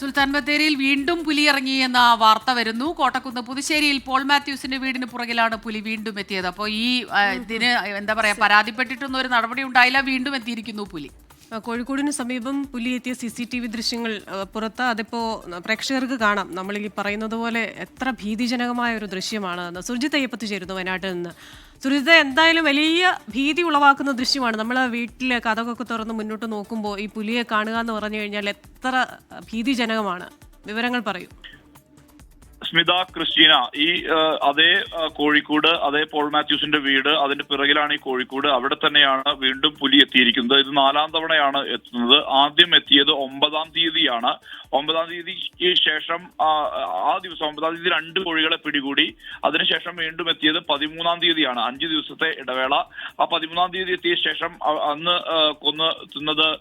സുൽത്താൻ ബത്തേരിയിൽ വീണ്ടും പുലി ഇറങ്ങി എന്ന വാർത്ത വരുന്നു. കോട്ടക്കുന്ന് പുതുശ്ശേരിയിൽ പോൾ മാത്യൂസിന്റെ വീടിന് പുറകിലാണ് പുലി വീണ്ടും എത്തിയത്. അപ്പോൾ ഈ ഇതിന് എന്താ പറയാ പരാതിപ്പെട്ടിട്ടൊന്നും ഒരു നടപടി ഉണ്ടായില്ല. വീണ്ടും എത്തിയിരിക്കുന്നു പുലി. കോഴിക്കോടിന് സമീപം പുലി എത്തിയ സി സി ടി വി ദൃശ്യങ്ങൾ പുറത്ത് അതിപ്പോ പ്രേക്ഷകർക്ക് കാണാം. നമ്മൾ ഈ പറയുന്നത് പോലെ എത്ര ഭീതിജനകമായ ഒരു ദൃശ്യമാണ്. സുർജിത് അയ്യപ്പത്ത് ചേരുന്നു വയനാട്ടിൽ നിന്ന്. സുരജിത എന്തായാലും വലിയ ഭീതി ഉളവാക്കുന്ന ദൃശ്യമാണ്. നമ്മൾ വീട്ടിൽ കഥകൊക്കെ തുറന്ന് മുന്നോട്ട് നോക്കുമ്പോൾ ഈ പുലിയെ കാണുക എന്ന് പറഞ്ഞു കഴിഞ്ഞാൽ എത്ര ഭീതിജനകമാണ്. വിവരങ്ങൾ പറയൂ. സ്മിത ക്രിസ്റ്റീന ഈ അതേ കോഴിക്കോട് അതേ പോൾ മാത്യൂസിന്റെ വീട് അതിന്റെ പിറകിലാണ് ഈ കോഴിക്കോട്. അവിടെ തന്നെയാണ് വീണ്ടും പുലി എത്തിയിരിക്കുന്നത്. ഇത് നാലാം തവണയാണ് എത്തുന്നത്. ആദ്യം എത്തിയത് ഒമ്പതാം തീയതിയാണ്. ഒമ്പതാം തീയതിക്ക് ശേഷം ആ, ദിവസം ഒമ്പതാം തീയതി രണ്ട് കോഴികളെ പിടികൂടി. അതിനുശേഷം വീണ്ടും എത്തിയത് പതിമൂന്നാം തീയതിയാണ്. അഞ്ച് ദിവസത്തെ ഇടവേള. ആ പതിമൂന്നാം തീയതി എത്തിയ ശേഷം അന്ന് കൊന്ന് തിന്നത്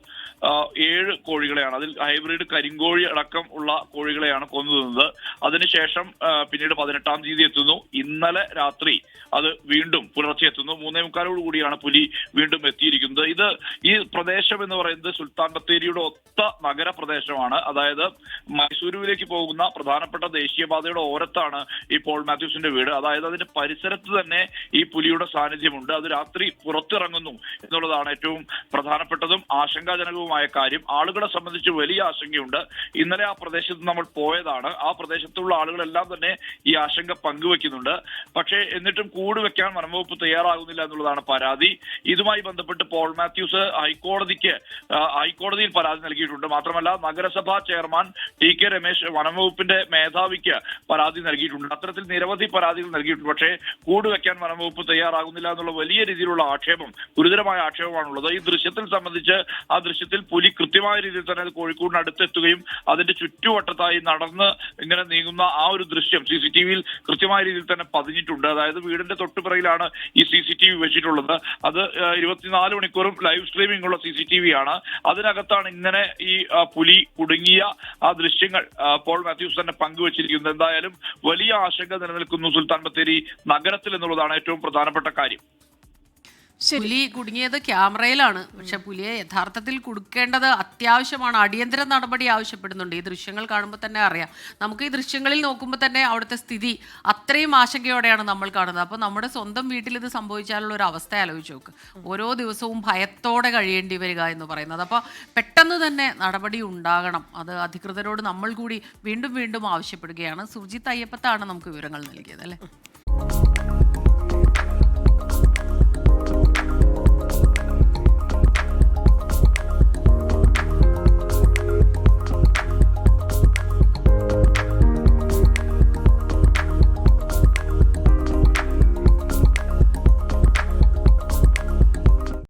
ഏഴ് കോഴികളെയാണ്. അതിൽ ഹൈബ്രിഡ് കരിങ്കോഴി അടക്കം ഉള്ള കോഴികളെയാണ് കൊന്നു തിന്നത്. അതിനുശേഷം ആ, പിന്നീട് പതിനെട്ടാം തീയതി എത്തുന്നു. ഇന്നലെ രാത്രി അത് വീണ്ടും പുലർച്ചെ എത്തുന്നു. മൂന്നേ മുക്കാലോട് കൂടിയാണ് പുലി വീണ്ടും എത്തിയിരിക്കുന്നത്. ഇത് ഈ പ്രദേശം എന്ന് പറയുന്നത് സുൽത്താൻ ബത്തേരിയുടെ ഒത്ത നഗരപ്രദേശമാണ്. അതായത് മൈസൂരുവിലേക്ക് പോകുന്ന പ്രധാനപ്പെട്ട ദേശീയപാതയുടെ ഓരത്താണ് ഈ പോൾ മാത്യൂസിന്റെ വീട്. അതായത് അതിന്റെ പരിസരത്ത് തന്നെ ഈ പുലിയുടെ സാന്നിധ്യമുണ്ട്. അത് രാത്രി പുറത്തിറങ്ങുന്നു എന്നുള്ളതാണ് ഏറ്റവും പ്രധാനപ്പെട്ടതും ആശങ്കാജനകവുമായ കാര്യം. ആളുകളെ സംബന്ധിച്ച് വലിയ ആശങ്കയുണ്ട്. ഇന്നലെ ആ പ്രദേശത്ത് നമ്മൾ പോയതാണ്. ആ പ്രദേശത്തുള്ള ആളുകളെല്ലാം തന്നെ ഈ ആശങ്ക പങ്കുവെക്കുന്നുണ്ട്. പക്ഷേ എന്നിട്ടും കൂട് വെക്കാൻ വനംവകുപ്പ് തയ്യാറാകുന്നില്ല എന്നുള്ളതാണ് പരാതി. ഇതുമായി ബന്ധപ്പെട്ട് പോൾ മാത്യൂസ് ഹൈക്കോടതിക്ക് ഹൈക്കോടതിയിൽ പരാതി നൽകിയിട്ടുണ്ട്. മാത്രമല്ല നഗരസഭാ ചെയർമാൻ ടി കെ രമേശ് വനംവകുപ്പിന്റെ മേധാവിക്ക് പരാതി നൽകിയിട്ടുണ്ട്. അത്തരത്തിൽ നിരവധി പരാതികൾ നൽകിയിട്ടുണ്ട്. പക്ഷേ കൂട് വെക്കാൻ വനംവകുപ്പ് തയ്യാറാകുന്നില്ല എന്നുള്ള വലിയ രീതിയിലുള്ള ആക്ഷേപം ഗുരുതരമായ ആക്ഷേപമാണുള്ളത്. ഈ ദൃശ്യത്തിൽ സംബന്ധിച്ച് ആ ദൃശ്യത്തിൽ പുലി കൃത്യമായ രീതിയിൽ തന്നെ അത് കോഴിക്കോടിന് അടുത്തെത്തുകയും അതിന്റെ ചുറ്റുവട്ടത്തായി നടന്ന് ഇങ്ങനെ നീങ്ങുന്ന ആ ഒരു ദൃശ്യം സി സി ടി വിയിൽ കൃത്യമായ രീതിയിൽ തന്നെ പതിഞ്ഞിട്ടുണ്ട്. അതായത് വീടിന്റെ തൊട്ടുപിറയിലാണ് ഈ സി സി ടി വി വെച്ചിട്ടുള്ളത്. അത് ഇരുപത്തിനാല് മണിക്കൂറും ലൈവ് സ്ട്രീമിംഗ് ഉള്ള സി സി ടി വി ആണ് അതിനകത്താണ് ഇങ്ങനെ ഈ പുലി കുടുങ്ങിയ ആ ദൃശ്യങ്ങൾ പോൾ മാത്യൂസ് തന്നെ പങ്കുവച്ചിരിക്കുന്നത്. എന്തായാലും വലിയ ആശങ്ക നിലനിൽക്കുന്നു സുൽത്താൻ ബത്തേരി നഗരത്തിൽ എന്നുള്ളതാണ് ഏറ്റവും പ്രധാനപ്പെട്ട കാര്യം. പുലി കുടുങ്ങിയത് ക്യാമറയിലാണ്. പക്ഷെ പുലിയെ യഥാർത്ഥത്തിൽ കൊടുക്കേണ്ടത് അത്യാവശ്യമാണ്. അടിയന്തര നടപടി ആവശ്യപ്പെടുന്നുണ്ട്. ഈ ദൃശ്യങ്ങൾ കാണുമ്പോൾ തന്നെ അറിയാം. നമുക്ക് ഈ ദൃശ്യങ്ങളിൽ നോക്കുമ്പോൾ തന്നെ അവിടുത്തെ സ്ഥിതി അത്രയും ആശങ്കയോടെയാണ് നമ്മൾ കാണുന്നത്. അപ്പോൾ നമ്മുടെ സ്വന്തം വീട്ടിൽ ഇത് സംഭവിച്ചാലുള്ള ഒരു അവസ്ഥ ആലോചിച്ച് നോക്ക്. ഓരോ ദിവസവും ഭയത്തോടെ കഴിയേണ്ടി വരിക എന്ന് പറയുന്നത്. അപ്പോൾ പെട്ടെന്ന് തന്നെ നടപടി ഉണ്ടാകണം. അത് അധികൃതരോട് നമ്മൾ കൂടി വീണ്ടും വീണ്ടും ആവശ്യപ്പെടുകയാണ്. സുർജിത്ത് അയ്യപ്പത്താണ് നമുക്ക് വിവരങ്ങൾ നൽകിയത് അല്ലേ?